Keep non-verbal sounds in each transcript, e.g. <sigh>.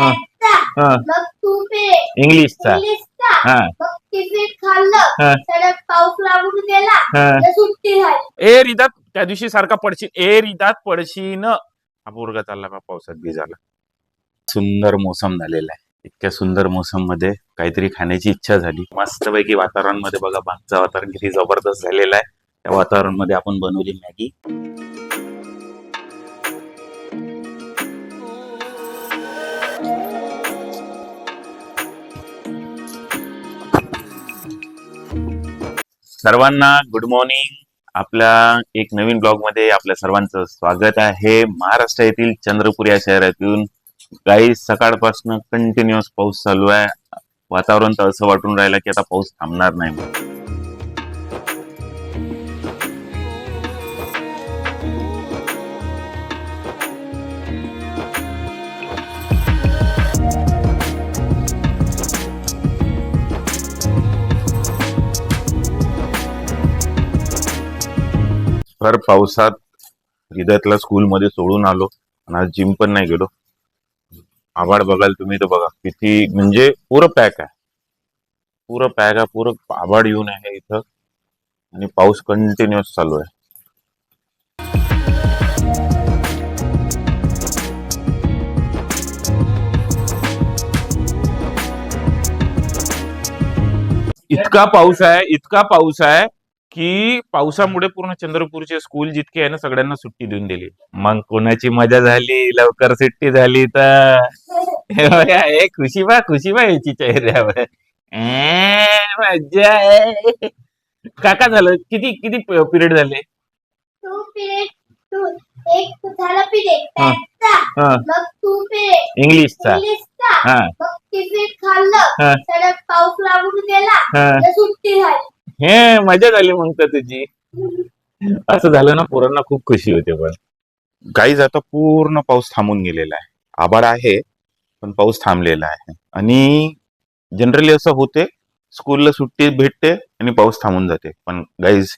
हा. हा मग तू पिले इंग्लिशचा इंग्लिशचा हा हा. हा ए रिदात त्या दिवशी सारखा पडशील ए रिदात पडशीन. हा पोरगा चालला बा पावसात भिजाला सुंदर मोसम झालेला आहे. इतक्या सुंदर मोसममध्ये काहीतरी खाण्याची इच्छा झाली. मस्तपैकी वातावरणमध्ये बघा बागचं वातावरण किती जबरदस्त झालेलं आहे. त्या वातावरणमध्ये आपण बनवली मॅगी. सर्वांना गुड मॉर्निंग आपल्या एक नवीन ब्लॉगमध्ये आपल्या सर्वांचं स्वागत आहे. महाराष्ट्र येथील चंद्रपूर या शहरातून. काही सकाळपासून कंटिन्युअस पाऊस चालू आहे. वातावरण तर असं वाटून राहिलं की आता पाऊस थांबणार नाही. भर पावसात हृदयातला स्कूलमध्ये सोडून आलो आणि आज जिम पण नाही गेलो. आभाळ बघाल तुम्ही तर बघा. किती म्हणजे पुरं पॅक आहे. पुरं पॅक आहे पुरं आभाळ येऊन आहे इथं. आणि पाऊस कंटिन्युअस चालू आहे. इतका पाऊस आहे इतका पाऊस आहे. की पावसामुळे पूर्ण चंद्रपूरचे स्कूल जितके आहे ना सगळ्यांना सुट्टी देऊन दिली. मग कोणाची मजा झाली? लवकर सुट्टी झाली तर? खुशी बा खुशी बा याची चेहऱ्यावर. ए, मज्जा आहे. काका झालं? किती किती पिरियड झाले? इंग्लिशचा. हा. पाऊस लागून गेला. सुट्टी झाली. हे मजा झाली मग तर तुझी. असं झालं ना पोरांना खूप खुशी होते पण. गाईज आता पूर्ण पाऊस थांबून गेलेला आहे. आभाळ आहे पण पाऊस थांबलेला आहे. आणि जनरली असं होते स्कूलला सुट्टी भेटते आणि पाऊस थांबून जाते. पण गाईज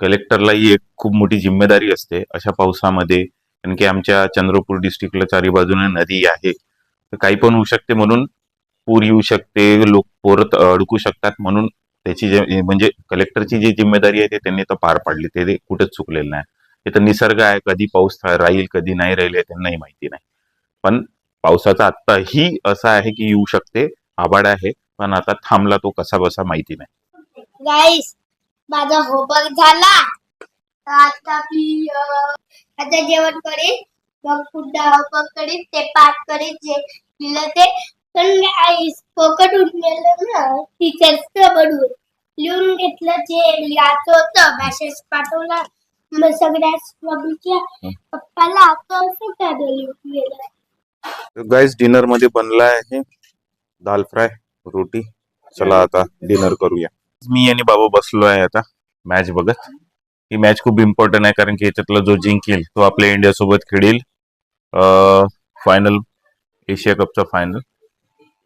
कलेक्टरला ही एक खूप मोठी जिम्मेदारी असते अशा पावसामध्ये. कारण की आमच्या चंद्रपूर डिस्ट्रिक्टला चारी बाजूने नदी आहे. तर काही पण होऊ शकते म्हणून पूर येऊ शकते लोक पोरत अडकू शकतात म्हणून त्याची जे म्हणजे कलेक्टरची जी जिम्मेदारी आहे ते त्यांनी तर पार पाडली. ते कुठेच चुकलेलं नाही. हे तर निसर्ग आहे. कधी पाऊस राहील कधी नाही राहील हे त्यांनाही माहिती नाही. पण पावसाचा आत्ताही असा आहे की येऊ शकते आभाळ आहे पण आता थांबला तो कसा बसा माहिती नाही. गाईस माझा होमवर्क झाला. आता मी आता जेवण करीन. मग पुन्हा होमवर्क करीन. ते पाठ करीन जे दिलं ते. पण गाईस फोकट उठलेलं ना टीचर्स म्हणून लिहून घेतलं जे लिहायचं होतं मेसेज पाठवला. मग सगळ्या मम्मीच्या पप्पाला लिहून गेलं गाईज डिनरमध्ये बनला आहे दाल फ्राय रोटी. चला आता डिनर करूया. मी आणि बाबा बसलो आहे आता मॅच बघत. ही मॅच खूप इम्पॉर्टंट आहे कारण की याच्यातला जो जिंकेल तो आपल्या इंडिया सोबत खेळेल. फायनल एशिया कपचा फायनल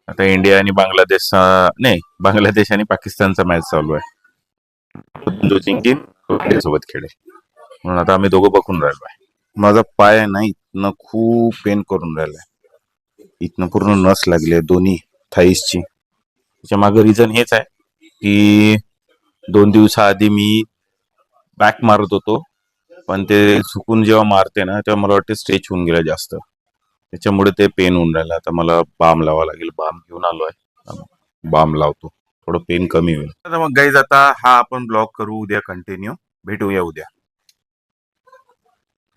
आता इंडिया आणि बांगलादेश नाही बांगलादेश आणि पाकिस्तानचा मॅच चालू आहे. जो जिंकेल तो इंडिया सोबत खेळेल. म्हणून आता आम्ही दोघं बघून राहिलो आहे. माझा पाय आहे ना इथनं खूप पेन करून राहिलाय इथनं पूर्ण नस लागली आहे दोन्ही थाईसची. त्याच्यामागे रिझन हेच आहे की दोन दिवसाआधी मी बॅक मारत होतो. पण ते चुकून जेव्हा मारते ना तेव्हा मला वाटते स्ट्रेच होऊन गेलं जास्त. त्याच्यामुळे ते पेन होऊन राहिलं. आता मला बाम लावा लागेल. बाम घेऊन आलो आहे बाम लावतो. थोडं पेन कमी होईल. आता मग गाईज आता हा आपण ब्लॉग करू उद्या कंटिन्यू भेटूया उद्या.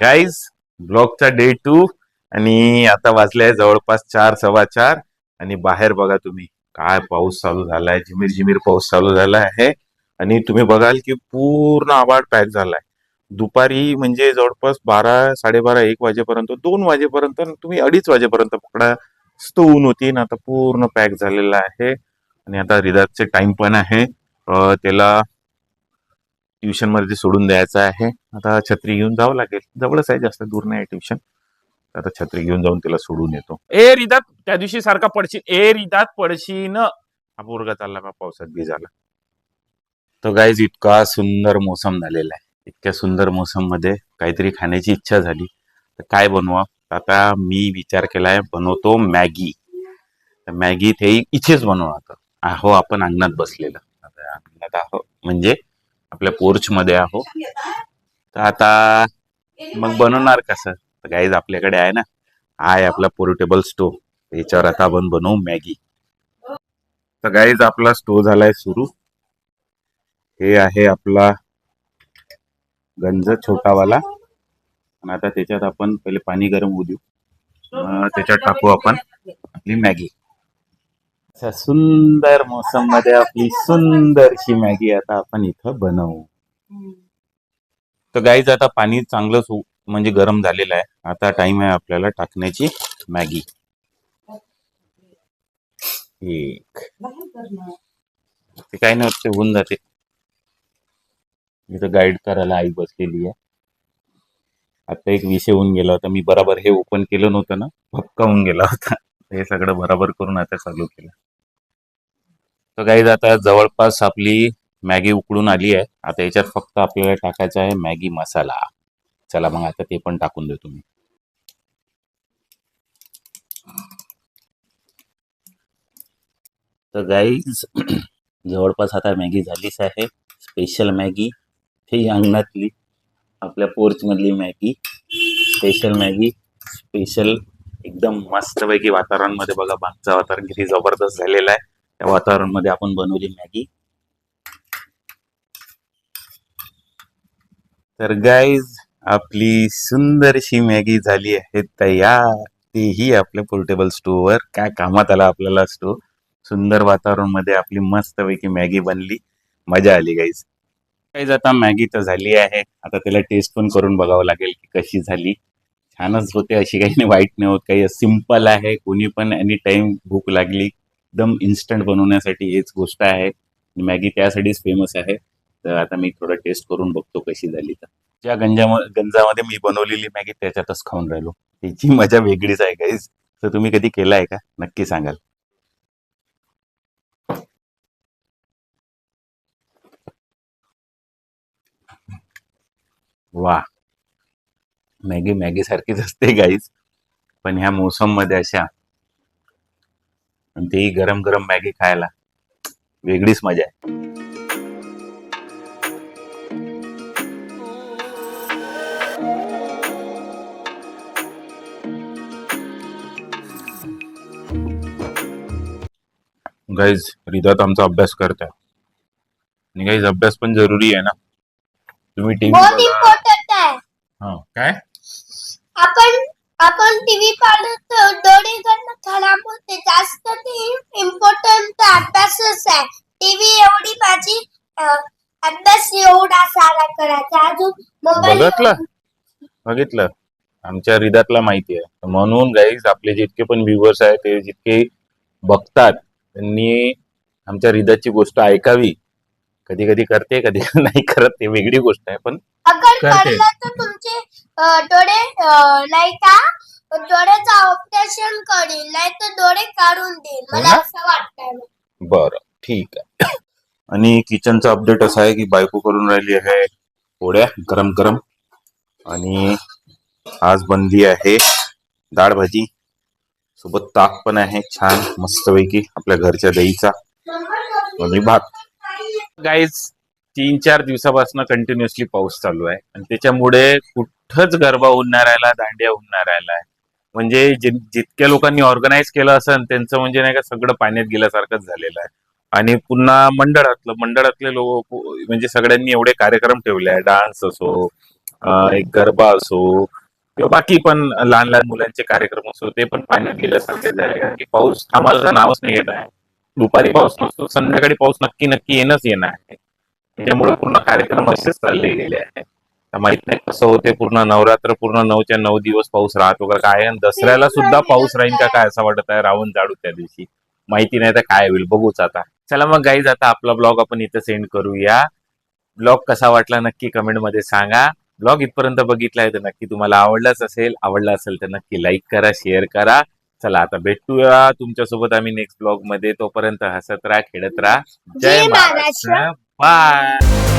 गाईज ब्लॉगचा डे टू आणि आता वाजले जवळपास चार सव्वा चार. आणि बाहेर बघा तुम्ही काय पाऊस चालू झालाय. झिमीर झिमीर पाऊस चालू झाला आहे. आणि तुम्ही बघाल की पूर्ण आबाळ पॅक झालाय. दुपारी म्हणजे जवळपास बारा साडेबारा एक वाजेपर्यंत दोन वाजेपर्यंत तुम्ही अडीच वाजेपर्यंत पकडा. स्त ऊन होती ना आता पूर्ण पॅक झालेला आहे. आणि आता रिदातचे टाइम पण आहे. त्याला ट्युशनमध्ये सोडून द्यायचं आहे. आता छत्री घेऊन जावं लागेल. जवळच आहे जास्त दूर नाही ट्युशन. आता छत्री घेऊन जाऊन तिला सोडून येतो. ए रिदात त्या दिवशी सारखा पडशील. ए रिदात पडशीन. हा पोरगा चालला बा पावसात भिजाला तो गाईज इतका सुंदर मोसम झालेला आहे. इतक्या सुंदर मोसममध्ये काहीतरी खाण्याची इच्छा झाली. तर काय बनवा? आता मी विचार केला आहे बनवतो मॅगी. तर मॅगी ते इथेच बनवणार आहो आपण अंगणात बसलेलं. आता अंगणात आहो म्हणजे आपल्या पोर्च मध्ये आहो. तर आता मग बनवणार कसं? तर गाईज आपल्याकडे आहे ना? आहे आपला पोर्टेबल स्टोव याच्यावर आता आपण बनवू मॅगी. तर गाईज आपला स्टोव झालाय सुरू. हे आहे आपला गंज छोटावाला. आणि आता त्याच्यात आपण पहिले पाणी गरम होऊ देऊ. त्याच्यात टाकू आपण आपली मॅगी. अशा सुंदर मोसममध्ये आपली सुंदरशी मॅगी आता आपण इथं बनवू. तर गाईज आता पाणी चांगलं सु- म्हणजे गरम झालेलं आहे. आता टाइम आहे आपल्याला टाकण्याची मॅगी. एक. ते काही नाही होऊन जाते. इथं गाईड करायला आई बसलेली आहे आता एक विषय होऊन गेला होता मी बरोबर हे ओपन केलं नव्हतं ना भपका होऊन गेला होता. हे सगळं बरोबर करून आता चालू केलं. तर गाईज आता जवळपास आपली मॅगी उकळून आली आहे. आता याच्यात फक्त आपल्याला टाकायचा आहे मॅगी मसाला. चला मग आता ते पण टाकून देऊ तुम्ही. तर गाईज <clears throat> जवळपास आता मॅगी झालीच आहे. Special Maggi. ही अंगणातली आपल्या पोर्च मधली मॅगी स्पेशल मॅगी स्पेशल एकदम मस्तपैकी वातावरणमध्ये बघा मागचं वातावरण किती जबरदस्त झालेलं आहे. त्या वातावरणमध्ये आपण बनवली मॅगी तर गाईज आपली सुंदरशी मॅगी झाली आहे तयार. तेही आपल्या पोर्टेबल स्टोव्हवर काय कामात आला आपल्याला स्टो सुंदर वातावरणमध्ये आपली मस्तपैकी मॅगी बनली. मजा आली गाईज गाईज आता मॅगी तर झाली आहे. आता त्याला टेस्ट पण करून बघावं लागेल की कशी झाली. छानच होते अशी काही नाही वाईट नाही होत. काही सिंपल आहे. कोणी पण एनी टाइम भूक लागली एकदम इन्स्टंट बनवण्यासाठी हेच गोष्ट आहे. मॅगी त्यासाठीच फेमस आहे. तर आता मी थोडं टेस्ट करून बघतो कशी झाली तर. ज्या गंजा गंजामध्ये मी बनवलेली मॅगी त्याच्यातच खाऊन राहिलो. त्याची मजा वेगळीच आहे गाईज तर तुम्ही कधी केलं आहे का? नक्की सांगाल. वा. मॅगी मॅगी सारखीच असते गाईज पण ह्या मोसममध्ये अशा. आणि तेही गरम गरम मॅगी खायला. वेगळीच मजा आहे. गाईज रिदात आमचा अभ्यास करताय. आणि गाईज अभ्यास पण जरुरी आहे ना? तुम्ही टीव्ही हा काय? आपण आपण टीव्ही पाहतो डोळे करणं खराब होते. जास्त ते इम्पॉर्टंट अभ्यासच आहे. टीव्ही एवढी माझी अं, अभ्यास एवढा सारा करायचा. अजून मोबाईल बघितलं? बघितलं. आमच्या रिदातला माहिती आहे. म्हणून गाईज आपले जितके पण व्ह्युअर्स आहेत ते जितके बघतात त्यांनी आमच्या रिदाची गोष्ट ऐकावी. कधी कधी करते कधी नाही करत ते वेगळी गोष्ट आहे पण अगर करते. तर तुमचे डोळे नाही का? डोळ्याचं ऑपरेशन करील नाही तर डोळे काढून देईल हो मला? असं वाटतंय. बरं ठीक आहे. आणि किचनचा अपडेट असा आहे की बायको करून राहिली आहे पोळ्या गरम गरम. आणि आज बनली आहे डाळ भाजी. सोबत ताक पण आहे छान मस्तपैकी आपल्या घरच्या दहीचा. आणि भात. गाईज तीन चार दिवसापासून कंटिन्युअसली पाऊस चालू आहे. आणि त्याच्यामुळे कुठंच गरबा उन्हा नाही राहिला दांडिया उन्हा नाही राहिला आहे म्हणजे जितक्या लोकांनी ऑर्गनाईज केलं असेल त्यांचं म्हणजे नाही का सगळं पाण्यात गेल्यासारखंच झालेलं आहे. आणि पुन्हा मंडळातलं मंडळातले लोक म्हणजे सगळ्यांनी एवढे कार्यक्रम ठेवले आहे. डान्स असो एक गरबा असो किंवा बाकी पण लहान लहान मुलांचे कार्यक्रम असो ते पण पाण्यात गेल्यासारखे झाले कारण की पाऊस थांबायचं नावच नाही येत आहे. दुपारी पाऊस नसतो संध्याकाळी पाऊस नक्की नक्की येणंच येणार आहे. त्याच्यामुळे पूर्ण कार्यक्रम असेच चालले गेले आहे माहीत नाही कसं होते पूर्ण नवरात्र पूर्ण नऊच्या नऊ दिवस पाऊस राहतो का काय आणि दसऱ्याला सुद्धा पाऊस राहील का काय असं वाटत आहे रावण जाडू त्या दिवशी? माहिती नाही तर काय होईल? बघूच आता. चला मग गाईज आता आपला ब्लॉग आपण इथं सेंड करूया. ब्लॉग कसा वाटला नक्की कमेंटमध्ये सांगा. ब्लॉग इथपर्यंत बघितलाय तर नक्की तुम्हाला आवडलाच असेल. आवडला असेल तर नक्की लाईक करा शेअर करा. चला आता भेटूया. तुमच्यासोबत आम्ही नेक्स्ट ब्लॉगमध्ये. तोपर्यंत हसत राहा खेळत राहा. जय महाराष्ट्र. महाराष्ट्र बाय